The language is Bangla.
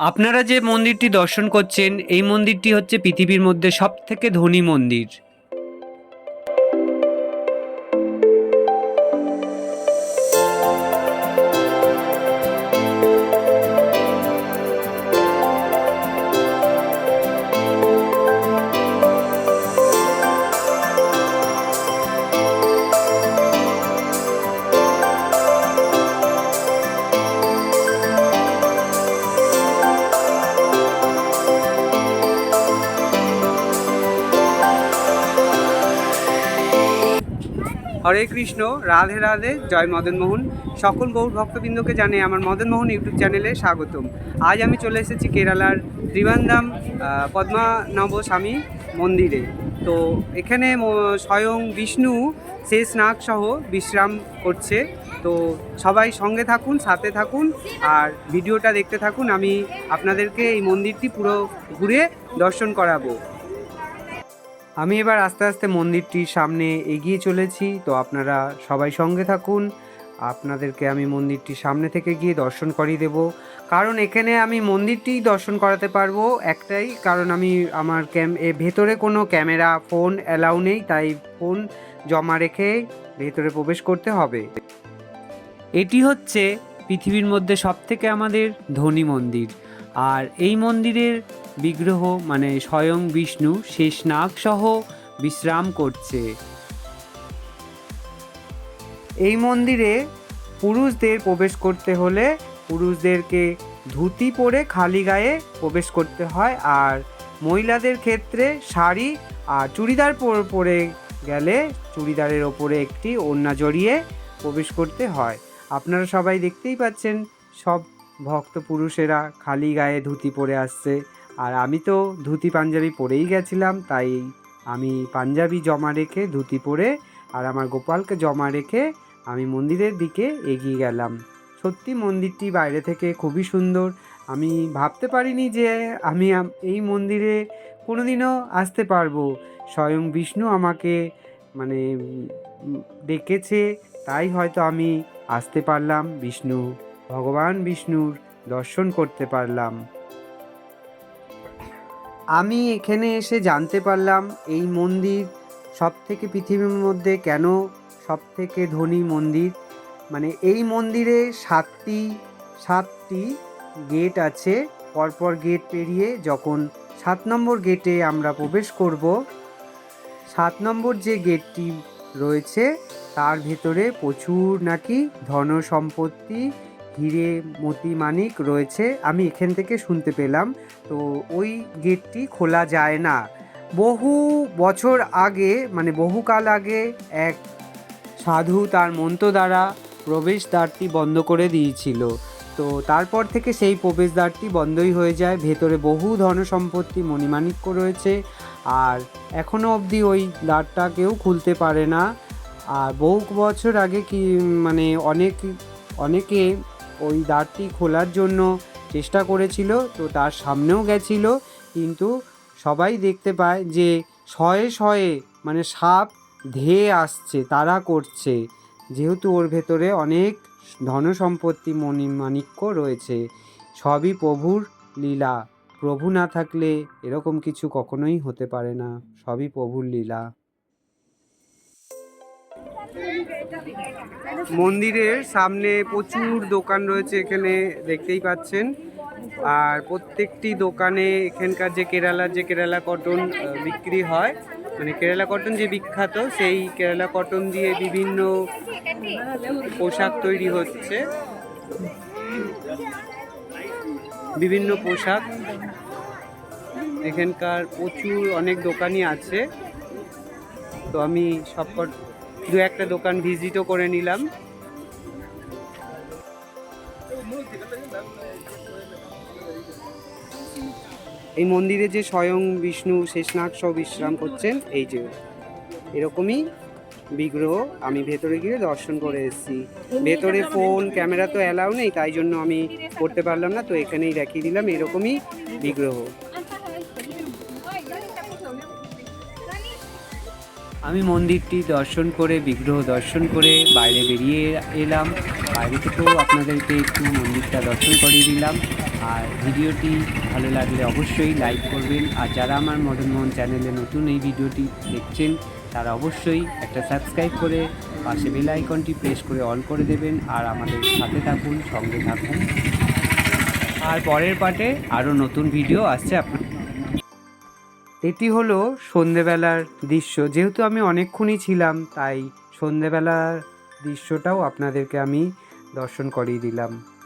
আপনারা যে মন্দিরটি দর্শন করছেন এই মন্দিরটি হচ্ছে পৃথিবীর মধ্যে সব থেকে ধনী মন্দির। হরে কৃষ্ণ, রাধে রাধে, জয় মদন মোহন। সকল গৌর ভক্তবৃন্দকে জানে আমার মদন মোহন ইউটিউব চ্যানেলে স্বাগতম। আজ আমি চলে এসেছি কেরালার ত্রিবান্দাম পদ্মানব স্বামী মন্দিরে। তো এখানে স্বয়ং বিষ্ণু শেষ নাগ সহ বিশ্রাম করছে। তো সবাই সঙ্গে থাকুন, সাথে থাকুন, আর ভিডিওটা দেখতে থাকুন। আমি আপনাদেরকে এই মন্দিরটি পুরো ঘুরে দর্শন করাবো। আমি এবার আস্তে আস্তে মন্দিরটির সামনে এগিয়ে চলেছি, তো আপনারা সবাই সঙ্গে থাকুন। আপনাদেরকে আমি মন্দিরটি সামনে থেকে গিয়ে দর্শন করিয়ে দেব। কারণ এখানে আমি মন্দিরটি দর্শন করাতে পারব একটাই, কারণ আমি আমার ক্যাম এ ভেতরে কোনো ক্যামেরা, ফোন অ্যালাউ নেই, তাই ফোন জমা রেখে ভেতরে প্রবেশ করতে হবে। এটি হচ্ছে পৃথিবীর মধ্যে সবথেকে আমাদের ধনী মন্দির। আর এই মন্দিরের বিগ্রহ মানে স্বয়ং বিষ্ণু শেষনাগ সহ বিশ্রাম করছে। এই মন্দিরে পুরুষদের প্রবেশ করতে হলে পুরুষদেরকে ধুতি পরে খালি গায়ে প্রবেশ করতে হয় আর মহিলাদের ক্ষেত্রে শাড়ি আর চুড়িদার পর- গেলে চুড়িদারের ওপরে একটি ওড়না জড়িয়ে প্রবেশ করতে হয়। আপনারা সবাই দেখতেই পাচ্ছেন, সব ভক্ত পুরুষেরা খালি গায়ে ধুতি পরে আসছে। আর আমি তো ধুতি পাঞ্জাবি পরেই গেছিলাম, তাই আমি পাঞ্জাবি জমা রেখে ধুতি পরে আর আমার গোপালকে জমা রেখে আমি মন্দিরের দিকে এগিয়ে গেলাম। সত্যি মন্দিরটি বাইরে থেকে খুবই সুন্দর। আমি ভাবতে পারিনি যে আমি এই মন্দিরে কোনোদিনও আসতে পারব। স্বয়ং বিষ্ণু আমাকে মানে ডেকেছে, তাই হয়তো আমি আসতে পারলাম। বিষ্ণু, ভগবান বিষ্ণুর দর্শন করতে পারলাম। আমি এখানে এসে জানতে পারলাম এই মন্দির সব থেকে পৃথিবীর মধ্যে কেন সব থেকে ধনী মন্দির? মানে এই মন্দিরে সাতটি সাতটি গেট আছে। পরপর গেট পেরিয়ে যখন সাত নম্বর গেটে আমরা প্রবেশ করব, সাত নম্বর যে গেটটি রয়েছে, তার ভেতরে প্রচুর নাকি ধন সম্পত্তি হিরে মতি মানিক রয়েছে, আমি এখান থেকে শুনতে পেলাম। তো ওই গেটটি খোলা যায় না। বহু বছর আগে মানে বহুকাল আগে এক সাধু তার মন্ত্র দ্বারা প্রবেশদ্বারটি বন্ধ করে দিয়েছিল। তো তারপর থেকে সেই প্রবেশদ্বারটি বন্ধই হয়ে যায়। ভেতরে বহু ধন সম্পত্তি মণিমাণিক্য রয়েছে। আর এখনও অবধি ওই দ্বারটা কেউ খুলতে পারে না। আর বহু বছর আগে কি মানে অনেক, অনেকে ওই দ্বারটি খোলার জন্য চেষ্টা করেছিল, তো তার সামনেও গেছিল। কিন্তু সবাই দেখতে পায় যে শয়ে শয়ে মানে সাপ ধেয়ে আসছে তারা করছে। যেহেতু ওর ভেতরে অনেক ধনসম্পত্তি মণিমাণিক্য রয়েছে, সবই প্রভুর লীলা। প্রভু না থাকলে এরকম কিছু কখনোই হতে পারে না, সবই প্রভুর লীলা। মন্দিরের সামনে প্রচুর দোকান রয়েছে এখানে দেখতেই পাচ্ছেন। আর প্রত্যেকটি দোকানে এখানকার যে কেরালার যে কেরালা কটন বিক্রি হয়। মানে কেরালা কটন যে বিখ্যাত, সেই কেরালা কটন দিয়ে বিভিন্ন পোশাক তৈরি হচ্ছে। বিভিন্ন পোশাক। এখানকার প্রচুর অনেক দোকানই আছে। তো আমি সব কট- দু একটা দোকান ভিজিটও করে নিলাম। এই মন্দিরে যে স্বয়ং বিষ্ণু শেষনাগ সহ বিশ্রাম করছেন, এই যে এরকমই বিগ্রহ, আমি ভেতরে গিয়ে দর্শন করে এসেছি। ভেতরে ফোন, ক্যামেরা তো অ্যালাউ নেই, তাই জন্য আমি করতে পারলাম না, তো এখানেই দেখিয়ে দিলাম, এরকমই বিগ্রহ। আমি মন্দিরটি দর্শন করে, বিগ্রহ দর্শন করে বাইরে বেরিয়ে এলাম। বাইরে থেকেও আপনাদেরকে একটু মন্দিরটা দর্শন করিয়ে দিলাম। আর ভিডিওটি ভালো লাগলে অবশ্যই লাইক করবেন। আর যারা আমার মডার্ন মোহন চ্যানেলে নতুন এই ভিডিওটি দেখছেন, তারা অবশ্যই একটা সাবস্ক্রাইব করে পাশে বেল আইকনটি প্রেস করে অন করে দেবেন। আর আমাদের সাথে থাকুন, সঙ্গে থাকুন। আর পরের পার্টে আরও নতুন ভিডিও আসছে আপনার এটি হলো সন্ধেবেলার দৃশ্য। যেহেতু আমি অনেকক্ষণই ছিলাম, তাই সন্ধেবেলার দৃশ্যটাও আপনাদেরকে আমি দর্শন করিয়ে দিলাম।